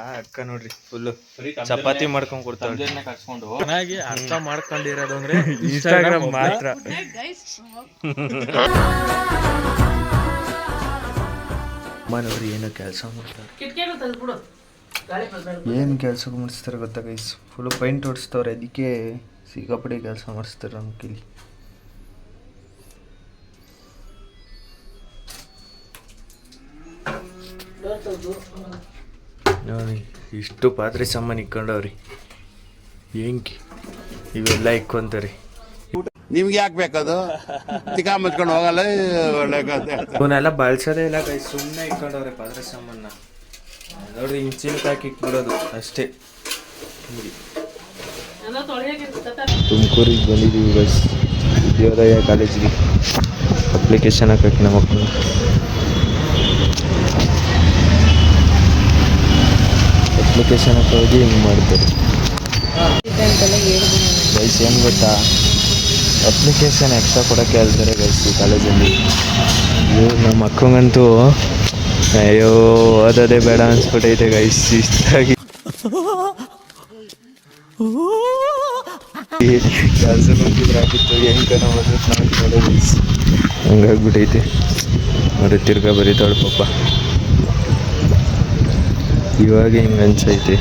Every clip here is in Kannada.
ಆ ಅಕ್ಕ ನೋಡ್ರಿ ಫುಲ್ ಚಪಾತಿ ಮಾಡ್ಕೊಂಡ್ ಕೊಡ್ತಾಳೆ. ಚೆನ್ನಾಗಿ ಅರ್ಥ ಮಾಡ್ಕೊಂಡಿರೋದು ಅಂದ್ರೆ ಇನ್ಸ್ಟಾಗ್ರಾಮ್ ಮಾತ್ರ. ಅಮ್ಮ ನೋಡ್ರಿ ಏನೋ ಕೆಲಸ ಮಾಡ್ತಾರೆ. ಏನು ಕೆಲಸ ಮಾಡಿಸ್ತಾರೆ ಗೊತ್ತಾ ಗೈಸ್ ಫುಲ್ ಪೈಂಟ್ ಹೊಡಿಸ್ತವ್ರೆ ಅದಕ್ಕೆ ಸಿಕ್ಕಾಪಡಿ ಕೆಲಸ ಮಾಡಿಸ್ತಾರೆ ನಮ್ಮ ಕಿಲಿ. ನೋಡಿ ಇಷ್ಟು ಪಾತ್ರೆ ಸಾಮಾನು ಇಕ್ಕೊಂಡವ್ರಿ. ಹೆಂಗೆ? ಇವೆಲ್ಲ ಇಕ್ಕೊಂತಾರೆ. ನಿಮ್ಗೆ ಯಾಕೆ ಬೇಕದು? ತಿಕಾ ಮುಚ್ಕೊಂಡು ಹೋಗಲ್ಲ. ಇವನ್ನೆಲ್ಲ ಬಳಸೋದೇ ಇಲ್ಲ ಕೈ ಸುಮ್ಮನೆ ಇಕ್ಕೊಂಡವ್ರೆ ಪಾತ್ರೆ ಸಾಮಾನ ನೋಡ್ರಿ ಹಿಂಗೆ ಹಾಕಿ ಇಟ್ಬಿಡೋದು ಅಷ್ಟೇ ತುಮಕೂರಿಗೆ ಬಂದಿದ್ದೀವಿ ಬಸ್ ವಿದ್ಯೋದಯ ಕಾಲೇಜಿಗೆ ಅಪ್ಲಿಕೇಶನ್ ಹಾಕಕ್ಕೆ ನಮ್ಮ ಮಕ್ಕಳು. ಅಪ್ಲಿಕೇಶನ್ ಹಾಕೋಗಿ ಹಿಂಗೆ ಮಾಡ್ತಾರೆ ಗೈಸ್ ಏನು ಗೊತ್ತಾ? ಅಪ್ಲಿಕೇಶನ್ ಎಕ್ಸ್ಟ್ರಾ ಕೊಡೋಕ್ಕೆ ಹೇಳ್ತಾರೆ ಗೈಸ್ ಕಾಲೇಜಲ್ಲಿ. ಇವ್ರು ನಮ್ಮ ಅಕ್ಕಂಗಂತೂ ಅಯ್ಯೋ, ಓದೋದೇ ಬೇಡ ಅನ್ಸ್ಬಿಟ್ಟೈತೆ ಗೈಸ್ ಇಷ್ಟಾಗಿ. ಕೆಲಸ ಹೆಂಗೆ ಹಂಗಾಗ್ಬಿಟ್ಟೈತೆ. ನೋಡಿ ತಿರ್ಗಾ ಬರೀತಾಳು ಪಾಪ. ಇವಾಗ ಹಿಂಗ್ ಅನ್ಸೈತೆ.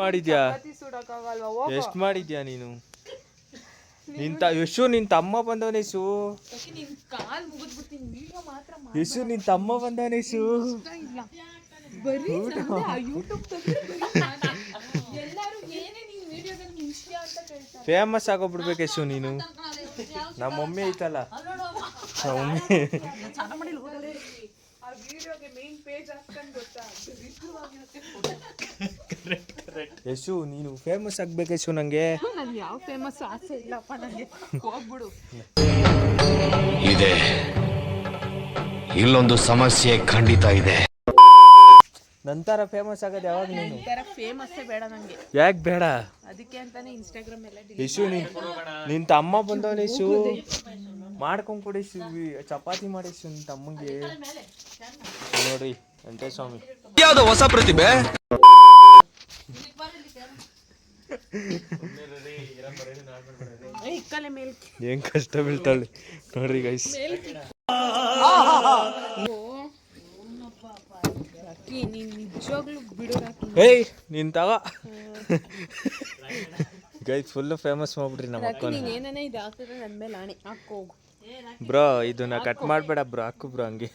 ಮಾಡಿದ್ಯಾ? ಎಷ್ಟು ಮಾಡಿದ್ಯಾ ನೀನು? ನಿಂತ ಯಶು ನಿನ್ ತಮ್ಮ ಬಂದವನೇಶು ಯಶು. ಯಶು ನಿನ್ ತಮ್ಮ ಬಂದವನೇಶು ಫೇಮಸ್ ಆಗೋಗ್ಬಿಡ್ಬೇಕು ಯಶು ನೀನು. ನಮ್ಮ ಮಮ್ಮಿ ಐತಲ್ಲ? ನಮ್ಮ ಮಮ್ಮಿ ಯಶು ನೀನು ಫೇಮಸ್ ಆಗ್ಬೇಕು ಯಶು ನಂಗೆ. ನನ್ಗೆ ಯಾವ ಫೇಮಸ್ ಆಸೆ ಇಲ್ಲಪ್ಪ ನನಗೆ ಹೋಗ್ಬಿಡು. ಇದೆ. ಇಲ್ಲೊಂದು ಸಮಸ್ಯೆ ಖಂಡಿತ ಇದೆ. ನಂತರ ಫೇಮಸ್ ಆಗೋದು ಯಾವಾಗ ನೀನು? ಈ ಥರ ಫೇಮಸ್ಸೇ ಬೇಡ ನನಗೆ ಯಾಕೆ ಬೇಡ? ಅದಕ್ಕೆ ಅಂತಾನೆ ಇನ್ಸ್ಟಾಗ್ರಾಮ್ ಎಲ್ಲ ಯಶು ನೀನ್ ನಿನ್ ತಮ್ಮ ಬಂದವನ ಯಶು. ಮಾಡ್ಕೊಂಡ್ ಕೊಡಿ ಯಶು ಚಪಾತಿ ಮಾಡಿ ತಮ್ಮಗೆ ತಮ್ಮಂಗೆ ನೋಡ್ರಿ ವೆಂಕಟೇಶ್ವಾಮಿ ಯಾವ್ದು ಹೊಸ ಪ್ರತಿಭೆ? ಏನ್ ಕಷ್ಟ ಬೀಳ್ತಾಳೆ. ನೋಡ್ರಿ ಗೈಸ್ ನೀನ್ ಏಯ್ ನಿಂತಾವ ತಗ ಗೈಸ್ ಫುಲ್ ಫೇಮಸ್ ಹೋಗ್ಬಿಡ್ರಿ ನಮ್ಮ ಅಕ್ಕ ಏನೇನೇ ಇದು ಆಗ್ತದೆ ನನ್ನ ಮೇಲೆ ಆಣೆ. ಹಾಕೋ ಹೋಗು. ಬ್ರೋ ಇದನ್ನ ಕಟ್ ಮಾಡ್ಬೇಡ ಬ್ರೋ ಹಾಕು ಬ್ರೋ ಹಂಗೆ.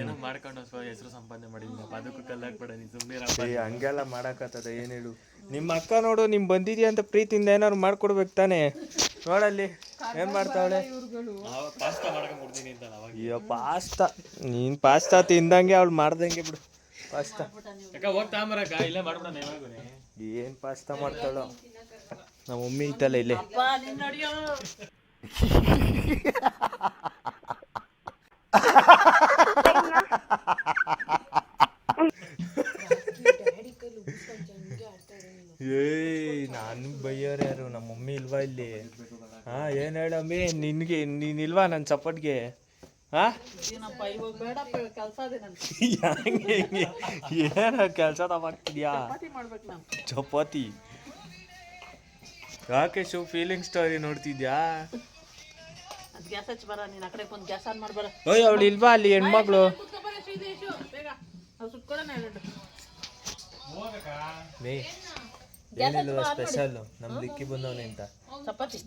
ಏನೋ ಮಾಡ್ಕೊಂಡು ಸ್ವಲ್ಪ ಹೆಸರು ಸಂಪಾದನೆ ಮಾಡಿಲ್ಲ ಅದಕ್ಕೂ ಕಲ್ಲಾಕ್ಬೇಡ ನೀನು ಸುಮ್ಮನೆ ಏ ಹಂಗೆಲ್ಲ ಮಾಡಕತ್ತದ ಏನ್ ಹೇಳು. ನಿಮ್ಮ ಅಕ್ಕ ನೋಡು ನಿಮ್ ಬಂದಿದ್ಯಾ ಅಂತ ಪ್ರೀತಿಯಿಂದ ಏನಾದ್ರು ಮಾಡ್ಕೊಡ್ಬೇಕು ತಾನೆ. ನೋಡಲ್ಲಿ ಏನ್ ಮಾಡ್ತಾವಳೆ? ಪಾಸ್ತಾ ಅಂತ ಅವಾಗ ಅಯ್ಯೋ ಪಾಸ್ತಾ ನೀನ್ ಪಾಸ್ತಾ ತಿಂದಂಗೆ ಅವ್ಳು ಮಾಡ್ದಂಗೆ ಬಿಡು. ಪಾಸ್ತಾ ಯಾಕ ಹೋಗ್ತಾ ತಾಂಬರಕ್ಕ ಇಲ್ಲೇ ಮಾಡ್ಬಿಡ ಯಾವಾಗೂ ಏನ್ ಪಾಸ್ತಾ ಮಾಡ್ತಾಳೋ? ನಮ್ಮ ಮಮ್ಮಿ ಇತ್ತಲ್ಲ ಇಲ್ಲಿ. ಏಯ್ ನಾನು ಬೈಯೋರು ಯಾರು? ನಮ್ಮ ಮಮ್ಮಿ ಇಲ್ವಾ ಇಲ್ಲಿ? ಹಾ ಏನ್ ಹೇಳಮ್ಮಿ ನಿನ್ಗೆ ನೀನ್ ಇಲ್ವಾ ನನ್ನ ಸಪೋರ್ಟ್ಗೆ? ಹೆಂಗೆ ಹೆಂಗೆ? ಏನ ಕೆಲಸ ತಗೋತಿದ್ಯಾ ಚಪಾತಿ ಯಾಕೆ ಶಿವ್ ಫೀಲಿಂಗ್ ಸ್ಟೋರಿ ನೋಡ್ತಿದ್ಯಾ? ಓಯ್ ಅವಳು ಇಲ್ವಾ ಅಲ್ಲಿ ಮೇ ಏನಿಲ್ವ ಸ್ಪೆಷಲ್ ನಮ್ ದಿಕ್ಕಿ ಬಂದವನೆ ಅಂತ. ಚಪಾತಿ.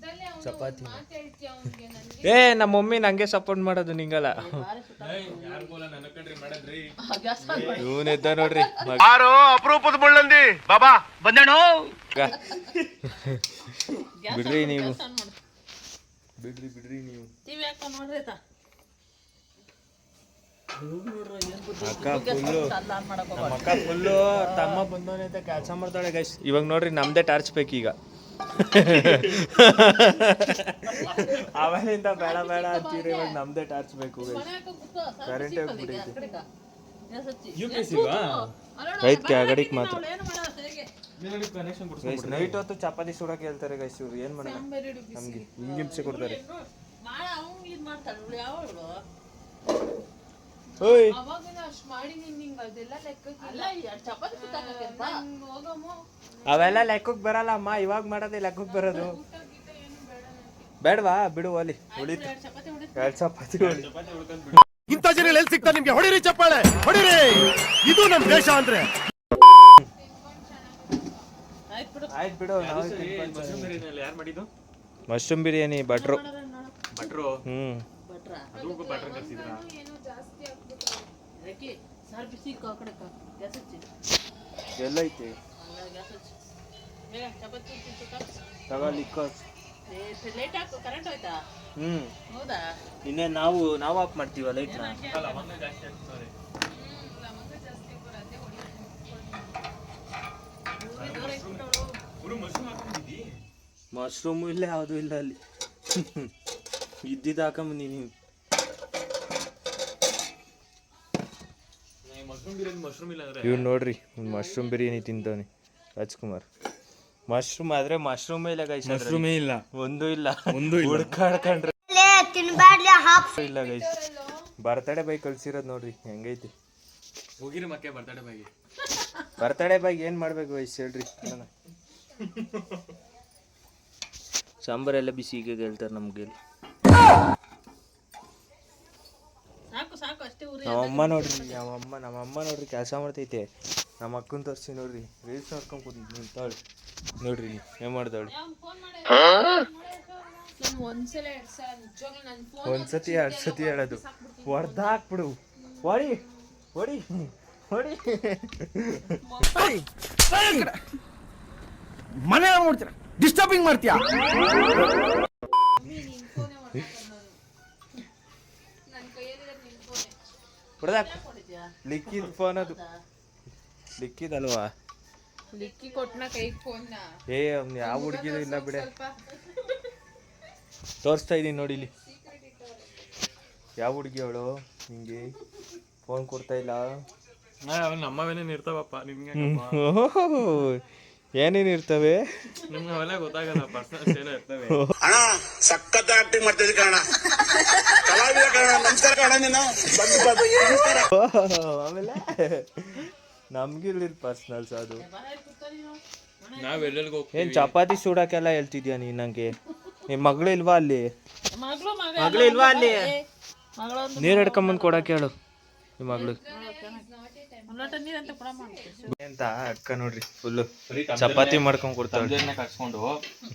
ಚಪಾತಿ. ಏ ನಮ್ಮ ಮಮ್ಮಿ ನಂಗೆ ಸಪೋರ್ಟ್ ಮಾಡೋದು ನಿಂಗಲ್ಲ. ಇವನೆದ್ದ ನೋಡ್ರಿ. ಯಾರು? ಅಪರೂಪದ ಮುಳ್ಳಂದಿ. ಬಾಬಾ ಬಂದೇಣು ಬಿಡ್ರಿ ನೀವು. ಬಿಡ್ರಿ ಬಿಡ್ರಿ ನೀವು. ಅಕ್ಕ ಫುಲ್ಲು. ತಮ್ಮ ಬಂದವನೇ ಅಂತ ಕೆಲಸ ಮಾಡ್ತಾಳೆ ಗೈಸ್ ಇವಾಗ ನೋಡ್ರಿ ನಮ್ದೇ ಟಾರ್ಚ್ ಬೇಕೀಗ. ಆಮೇಲಿಂದ ಬೇಡ ಬೇಡ ಅಂತೀರಿ ಇವಾಗ ನಮ್ದೇ ಟಾರ್ಚ್ ಬೇಕು ಗೈಸ್ ಕರೆಂಟ್ ಹೋಗ್ಬಿಟ್ಟಿದೆ ರೈತ ಕೆಳಗಡೆಗೆ ಮಾತ್ರ. ನೈಟ್ ಹೊತ್ತು ಚಪಾತಿ ಸುಡಕ್ಕೆ ಹೇಳ್ತಾರೆ ಗೈಸ್ ಇವ್ರು. ಏನ್ ಮಾಡೋಣ ನಮ್ಗೆ ಹಿಂಗೆ ಹಿಂಸೆ ಕೊಡ್ತಾರೆ. ಓಯ್. ಅವೆಲ್ಲ ಲೆಕ್ಕಕ್ಕೆ ಬರಲ್ಲ ಅಮ್ಮ ಇವಾಗ ಮಾಡೋದೇ ಲೆಕ್ಕಕ್ಕೆ ಬರೋದು. ಬೇಡವಾ? ಬಿಡು ಒಲಿ ಉಳಿತು. ಎರಡು ಚಪಾತಿ ಹೊಡಿ ಎರಡು ಚಪಾತಿ ಉಳಿ ಇಂಥ ಜನ ಎಲ್ಲಿ ಸಿಗ್ತಾರೆ ನಿಮ್ಗೆ? ಹೊಡಿರಿ ಚಪ್ಪಾಳೆ ಹೊಡಿರಿ. ಇದು ನಮ್ ದೇಶ ಅಂದ್ರೆ. ಆಯ್ತು ಬಿಡು. ಮಶ್ರೂಮ್ ಬಿರಿಯಾನಿ ಬಟ್ರು ಬಟ್ರ್ ಕರ್ಸಿದ್ರ? ರೆಕ್ಕಿ ಐತೆ ಬಿಸಿ ಇಕ್ಕು ಆ ಕಡೆ ಗ್ಯಾಸ್ ಹಚ್ಚಿ. ಎಲ್ಲೈತಿ ಅಲ್ಲ ಗ್ಯಾಸ್ ಹಚ್ಚಿ. ಬೇಗ ಚಪಾತಿ ಸುತ್ತ ತಗೊಳ್ಳಿಕ್ಕೋ ಹಾಕು ಕರೆಂಟ್ ಹೋಯ್ತಾ? ಹ್ಞೂ ಹೌದಾ? ಇನ್ನೇ ನಾವು ನಾವು ಆಫ್ ಮಾಡ್ತೀವ ಲೈಟ್ ಮಶ್ರೂಮ್ ಇಲ್ಲ ಯಾವುದು ಇಲ್ಲ ಅಲ್ಲಿ. ಇದ್ದಿದ್ದು ಹಾಕೊಂಬಂದಿ ಮಶ್ರೂಮ್ ಇವ್ನು ನೋಡ್ರಿ ಮಶ್ರೂಮ್ ಬಿರಿಯಾನಿ ತಿಂತಾನೆ ರಾಜ್ಕುಮಾರ್. ಮಶ್ರೂಮ್ ಆದ್ರೆ ಮಶ್ರೂಮ್ ಇಲ್ಲ ಗೈಸ್ ಮಶ್ರೂಮೇ ಇಲ್ಲ. ಒಂದು ಇಲ್ಲ. ಒಂದು ಇಲ್ಲ. ಹುಡ್ಕಾಡ್ಕೊಂಡ್ರೆ. ಇಲ್ಲ ಗೈಸ್ ಬರ್ತಡೇ ಬೈ ಕಲ್ಸಿರೋದ್ ನೋಡ್ರಿ ಹೆಂಗೈತಿ? ಹೋಗಿರಿ ಮಕ್ಕೆ ಬರ್ತಡೆ ಬೈಗೆ ಬರ್ತಡೇ ಬೈಗೆ ಏನ್ ಮಾಡ್ಬೇಕು ಗೈಸ್ ಹೇಳ್ರಿ. ಸಾಂಬಾರೆಲ್ಲ ಬಿಸಿ ಈಗ ಹೇಳ್ತಾರೆ ನಮ್ಗೆ ಸಾಕು ಸಾಕು ಅಷ್ಟೇ ಉರಿ ನಮ್ಮಮ್ಮ ನೋಡ್ರಿ ನಮ್ಮಮ್ಮ ನಮ್ಮಮ್ಮ ನೋಡ್ರಿ ಕೆಲಸ ಮಾಡ್ತೈತೆ. ನಮ್ಮ ಅಕ್ಕನ ತೋರಿಸಿ ನೋಡ್ರಿ. ರೀಲ್ಸ್ ನೋಡ್ಕೊಂಡ್ ಕೂತಿದ್ವಿ ನಿಂತಾಳು ನೋಡ್ರಿ ಏನು ಮಾಡ್ದಾಳು ಒಂದ್ಸತಿ ಒಂದ್ಸಲ ಎರಡ್ ಸಲ ನಿಜವಾಗ್ಲೂ ನನ್ ಫೋನ್ ಒಂದ್ಸತಿ ಎರಡು ಸತಿ ಹೇಳೋದು. ಹೊಡ್ದ ಹಾಕ್ಬಿಡು. ಹೊಡಿ ಹೊಡಿ ಹೊಡಿ. ಮನೆ ಮಾಡ್ತೀರಾ ಡಿಸ್ಟರ್ಬಿಂಗ್ ಮಾಡ್ತೀಯಾ? ಹೊಡ್ದಾಕ್ ಲಿಕ್ಕಿದ ಫೋನ್ ಅದು. ಲಿಕ್ಕಿದಲ್ವಾ ಲಿಕ್ಕಿ ಕೊಟ್ನ ಕೈಗ್ ಫೋನ್ನ ಏ ಅವ್ನು ಯಾವ ಹುಡುಗಿದು ಇಲ್ಲ ಬಿಡೆ. ತೋರಿಸ್ತಾ ಇದೀನಿ ನೋಡಿ ಇಲ್ಲಿ. ಯಾವ ಹುಡುಗಿ ಅವಳು ನಿಂಗೆ? ಫೋನ್ ಕೊಡ್ತಾ ಇಲ್ಲ? ನಮ್ಮವೇನೇನು ಇರ್ತಾವಪ್ಪ ನಿಮ್ಗೆ ಏನೇನು ಇರ್ತವೆ? ನಿಮ್ಗೆ ಅವೆಲ್ಲ ಗೊತ್ತಾಗಲ್ಲ ಪರ್ಸನಲ್ಸ್ ಏನೋ ಇರ್ತವೆ. ಅಣ್ಣ ಸಖತ್ ಆಕ್ಟಿಂಗ್ ಮಾಡ್ತಿದ್ದೆ ಕಣ ಕಲಾವಿದ ಕಣ ನಮಸ್ಕಾರ ಕಣ ನೀನು. ಬಂದು ಬಂದು ನಮಸ್ಕಾರ ಆಮೇಲೆ? ನಮ್ಗಿರ್ಲಿಲ್ಲ ಪರ್ಸ್ನಲ್ಸ್ ಅದು. ನಾವ್ ಎಲ್ಲೆಲ್ಗೆ ಏನ್ ಚಪಾತಿ ಸುಡಕ್ಕೆಲ್ಲ ಹೇಳ್ತಿದ್ಯಾ ನೀನ್ ನಂಗೆ? ನಿಮ್ ಮಗಳು ಇಲ್ವಾ ಅಲ್ಲಿ? ಮಗಳು ಮಗ ಮಗಳು ಇಲ್ವಾ ಅಲ್ಲಿ? ನೀರ್ ಹಿಡ್ಕೊಂಬಂದ್ ಕೊಡಕ್ಕೆ ಹೇಳು ನಿಮ್ ಮಗಳು. ಅಂತ ಅಕ್ಕ ನೋಡ್ರಿ ಫುಲ್ಲು ಚಪಾತಿ ಮಾಡ್ಕೊಂಡ್ ಕರ್ಸ್ಕೊಂಡು.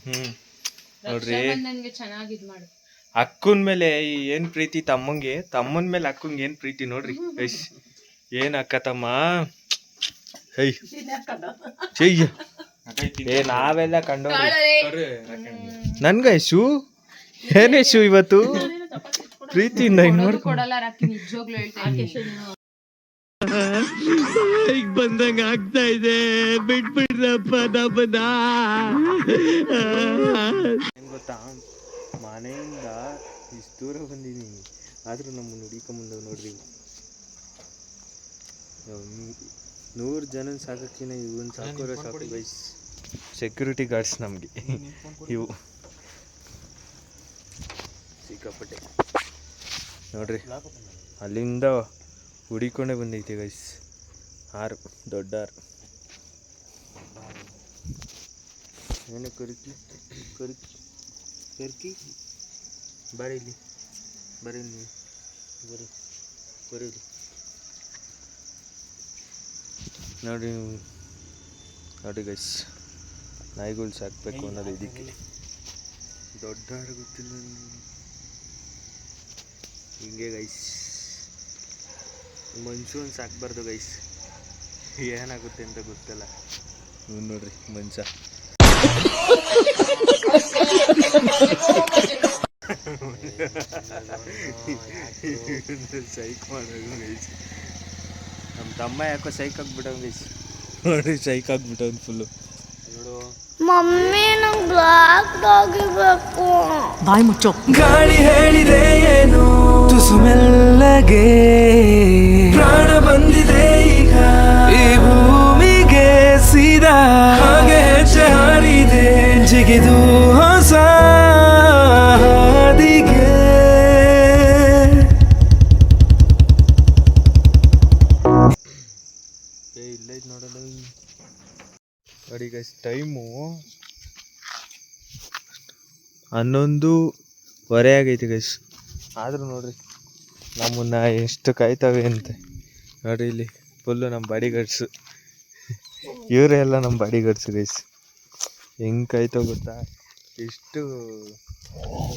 ಹ್ಮ್. ನೋಡ್ರಿ. ಅಕ್ಕನ್ ಮೇಲೆ ಈ ಏನ್ ಪ್ರೀತಿ ತಮ್ಮಂಗೆ ತಮ್ಮನ್ ಮೇಲೆ ಅಕ್ಕಂಗೆ ಏನ್ ಪ್ರೀತಿ ನೋಡ್ರಿ. ಐಶ್ ಏನ್ ಅಕ್ಕ ತಮ್ಮ? ಚೆಯ್ಯ ಏ ನಾವೆಲ್ಲ ಕಂಡು ನನ್ಗ ಯಶು ಏನ್ ಯಶು ಇವತ್ತು? ಪ್ರೀತಿಯಿಂದ ಹಿಂಗ್ ಬಂದಂಗ ಆಗ್ತಾ ಇದೆ. ಬಿಟ್ಬಿಡ್ರಪ್ಪ ನಮ್ಮನ್ನ. ಏನ್ ಗೊತ್ತಾ? ಮನೆಯಿಂದ ಇಷ್ಟು ದೂರ ಬಂದಿದ್ದೀನಿ ಆದ್ರೂ ನಮ್ಮನ್ನು ಮುಂದೆ ನೋಡ್ರಿ. ನೂರು ಜನ ಸಾಕಕ್ಕಿನ ಇವನ್ ಸಾಕೋರೋ ಸಾಕು ಗೈಸ್ ಸೆಕ್ಯೂರಿಟಿ ಗಾರ್ಡ್ಸ್ ನಮಗೆ. ಇವು. ಸಿಕ್ಕಾಪಟ್ಟೆ. ನೋಡ್ರಿ. ಅಲ್ಲಿಂದ ಹುಡಿಕೊಂಡೇ ಬಂದೈತೆ ಗೈಸ್ ಆರು ದೊಡ್ಡ ಆರು ಏನು ಕರಿಕಿ ಕರಿಕಿ ಕರ್ಕಿ ಬರೀ ಇಲ್ಲಿ. ಬರೀ ನೀವು ಬರೀ ಬರೀಲಿ ನೋಡಿ ನೋಡಿ ಗೈಸ್ ನಾಯಿಗಳು ಸಾಕ್ಬೇಕು ಅನ್ನೋದು ಇದಕ್ಕೆ. ದೊಡ್ಡ ಗೊತ್ತಿಲ್ಲ ಹಿಂಗೆ ಗೈಸ್ ಮನ್ಸೂನ್ ಸಾಕ್ಬಾರ್ದು ಗೈಸ್ ಏನಾಗುತ್ತೆ ಅಂತ ಗೊತ್ತಲ್ಲ. ನೋಡ್ರಿ ಮಂಚ. ಸೈಕ್ ಮಾಡೋದು ಗೈಸ್ ನಮ್ಮ ತಮ್ಮ ಯಾಕೋ ಸೈಕ್ ಆಗ್ಬಿಟ್ಟವ್ ಗೈಸ್ ನೋಡಿ ಸೈಕ್ ಆಗ್ಬಿಟ್ಟವ್ ಫುಲ್ಲು ನೋಡು. ಮಮ್ಮಿ ನಂಗೆ ಬ್ಲಾಕ್ ಡಾಗ್ ಬೇಕು ಬಾಯಿ ಮುಚ್ಚೋ. ಗಾಳಿ ಹೇಳಿದೆ ಏನು? ತುಸು ಮೆಲ್ಲಗೆ. ಪ್ರಾಣ ಬಂದಿದೆ ಇದು ಹೊಸ ಇಲ್ಲ ಅಡಿಗೆ ಟೈಮು ಹನ್ನೊಂದು ವರೆ ಆಗೈತೆ ಗೈಸ್ ಆದರೂ ನೋಡ್ರಿ, ನಮ್ಮನ್ನು ಎಷ್ಟು ಕಾಯ್ತವೆ ಅಂತ. ನೋಡಿ ಇಲ್ಲಿ ಫುಲ್ಲು ನಮ್ಮ ಬಾಡಿ ಗಡ್ಸು ಇವರೇ ಎಲ್ಲ ನಮ್ಮ ಬಾಡಿ ಗಡ್ಸು ಗೈಸ್ ಹೆಂಗೆ ಕಾಯ್ತೋ ಗೊತ್ತಾ? ಎಷ್ಟು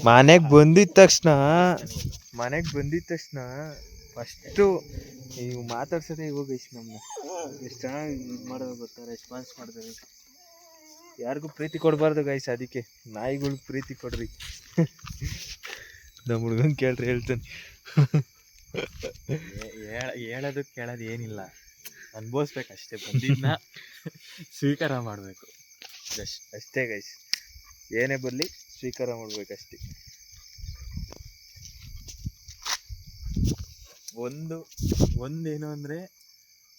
ಮನೆಗೆ ಬಂದಿದ ತಕ್ಷಣ ಮನೆಗೆ ಬಂದಿದ ತಕ್ಷಣ ಫಸ್ಟು ನೀವು ಮಾತಾಡ್ಸೋದೇ ಇವಾಗ ಗೈಸ್ ನಮ್ಮನ್ನ ಎಷ್ಟು ಚೆನ್ನಾಗಿ ಇದು ಮಾಡೋದು ಗೊತ್ತಾ ರೆಸ್ಪಾನ್ಸ್ ಮಾಡಿದ್ರೆ ಯಾರಿಗೂ ಪ್ರೀತಿ ಕೊಡಬಾರ್ದು ಗೈಸ್ ಅದಕ್ಕೆ. ನಾಯಿಗಳಿಗೆ ಪ್ರೀತಿ ಕೊಡ್ರಿ. ನಮ್ಮ ಹುಡ್ಗನ್ ಕೇಳ್ರಿ ಹೇಳ್ತಾನೆ. ಹೇಳೋದು ಕೇಳೋದು ಏನಿಲ್ಲ. ಅನ್ಭವಿಸ್ಬೇಕು ಅಷ್ಟೇ ಬಂದಿದ್ನ ಸ್ವೀಕಾರ ಮಾಡಬೇಕು. ಅಷ್ಟೇ ಗೈಸ್ ಏನೇ ಬರಲಿ ಸ್ವೀಕಾರ ಮಾಡಬೇಕಷ್ಟೇ. ಒಂದು ಒಂದೇನು ಅಂದರೆ,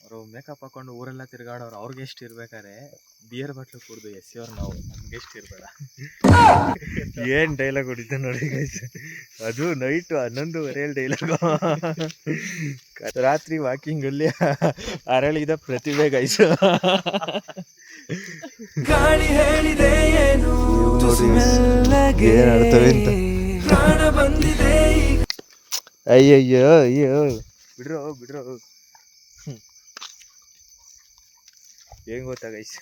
ಅವರು ಮೇಕಪ್ ಹಾಕೊಂಡು ಊರೆಲ್ಲ ತಿರ್ಗಾಡೋರು ಅವ್ರಿಗೆ ಎಷ್ಟು ಇರ್ಬೇಕಾದ್ರೆ ಬಿಯರ್ ಬಾಟ್ಲು ಕುಡ್ದು ಅವ್ರು ನಾವು. ನಮ್ಗೆ ಎಷ್ಟು ಇರಬೇಡ. ಏನು ಡೈಲಾಗ್ ಹೊಡಿತು ನೋಡಿ ಗೈಸ್ ಅದು ನೈಟು ಹನ್ನೊಂದುವರೆಯಲ್ಲಿ ಡೈಲಾಗ್ ರಾತ್ರಿ ವಾಕಿಂಗಲ್ಲಿ ಅರಳಿದ ಪ್ರತಿಭೆ ಗೈಸ್ ಗಾಳಿ ಹೇಳಿದೆ ಏನು? ತುಸು ಮೆಲ್ಲಗೆ ಏನ್ ಆಡ್ತವೆ ಅಂತ. ಪ್ರಾಣ ಬಂದಿದೆ ಈಗ. ಅಯ್ಯಯ್ಯೋ ಅಯ್ಯೋ. ಬಿಡ್ರೋ ಬಿಡ್ರೋ. ಏನ್ ಗೊತ್ತಾ ಗೈಸ್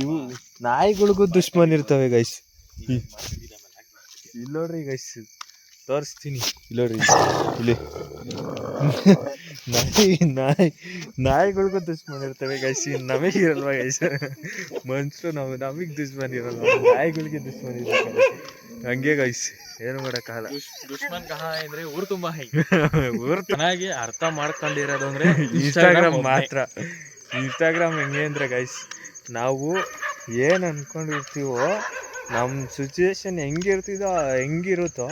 ಇವು ನಾಯಿಗಳಿಗೂ ದುಶ್ಮನ್ ಇರ್ತವೆ ಗೈಸ್ ಇಲ್ಲೋಡ್ರಿ ಗೈಸ್ ತೋರಿಸ್ತೀನಿ. ಇಲ್ಲೋರಿ ಇಲ್ಲಿ. ನಾಯಿ ನಾಯಿ ನಾಯಿಗಳಿಗೂ ದುಶ್ಮನ್ ಇರ್ತವೆ ಗೈಸ್ ನಮಗೆ ಇರಲ್ವಾ ಗೈಸ್ ಮನುಷ್ಯರು ನಾವು ನಮಗೆ ದುಶ್ಮನ್ ಇರಲ್ವಾ ನಾಯಿಗಳಿಗೆ ದುಶ್ಮನ್ ಇರಲ್ಲ ಹಂಗೆ ಗೈಸ್ ಏನು ಮಾಡೋಕ್ಕಾಗಲ್ಲ ದುಶ್ಮನ್ ಕಹ ಅಂದ್ರೆ ಊರು ತುಂಬಾ ಹೈ. ಊರು ಚೆನ್ನಾಗಿ ಅರ್ಥ ಮಾಡ್ಕೊಂಡಿರೋದು ಅಂದ್ರೆ ಇನ್ಸ್ಟಾಗ್ರಾಮ್ ಮಾತ್ರ. ಇನ್ಸ್ಟಾಗ್ರಾಮ್ ಹೆಂಗೆ ಅಂದ್ರೆ ಗೈಸ್ ನಾವು ಏನು ಅನ್ಕೊಂಡಿರ್ತೀವೋ ನಮ್ಮ ಸಿಚುವೇಶನ್ ಹೆಂಗಿರ್ತಿದೋ ಹೆಂಗಿರುತ್ತೋ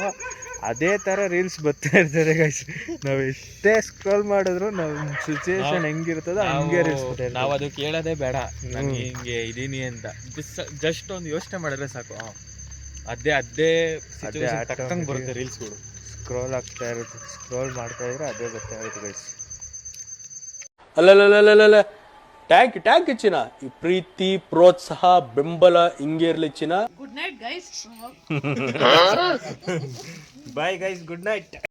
ಅದೇ ಥರ ರೀಲ್ಸ್ ಬರ್ತಾ ಇರ್ತಾರೆ ಗೈಸ್ ನಾವು ಎಷ್ಟೇ ಸ್ಕ್ರೋಲ್ ಮಾಡಿದ್ರು ನಮ್ಮ ಸಿಚುವೇಶನ್ ಹೆಂಗಿರ್ತದೋ ಹಂಗೆ ರೀಲ್ಸ್ ಬರ್ತಾ ನಾವು ಅದು ಕೇಳೋದೇ ಬೇಡ. ನಾನು ಹಿಂಗೆ ಇದೀನಿ ಅಂತ. ಜಸ್ಟ್ ಒಂದು ಯೋಚನೆ ಮಾಡಿದ್ರೆ ಸಾಕು. ಆ, ಅದೇ ಅದೇ situation ತಕ್ಕಂಗೆ ಬರುತ್ತೆ ರೀಲ್ಸ್ಗಳು ಸ್ಕ್ರೋಲ್ ಆಗ್ತಾ ಇರುತ್ತೆ. ಸ್ಕ್ರೋಲ್ ಮಾಡ್ತಾ ಇದ್ರೆ ಅದೇ ಬರ್ತಾ ಇರುತ್ತೆ ಗೈಸ್ ಅಲ್ಲಲ್ಲಲ್ಲಲ್ಲಲ್ಲ. ಟ್ಯಾಂಕ್ ಟ್ಯಾಂಕ್ ಚಿನ್ನ. ಈ ಪ್ರೀತಿ ಪ್ರೋತ್ಸಾಹ ಬೆಂಬಲ ಹಿಂಗೆ ಇರ್ಲಿ ಚಿನ್ನ. Good night guys bye guys good night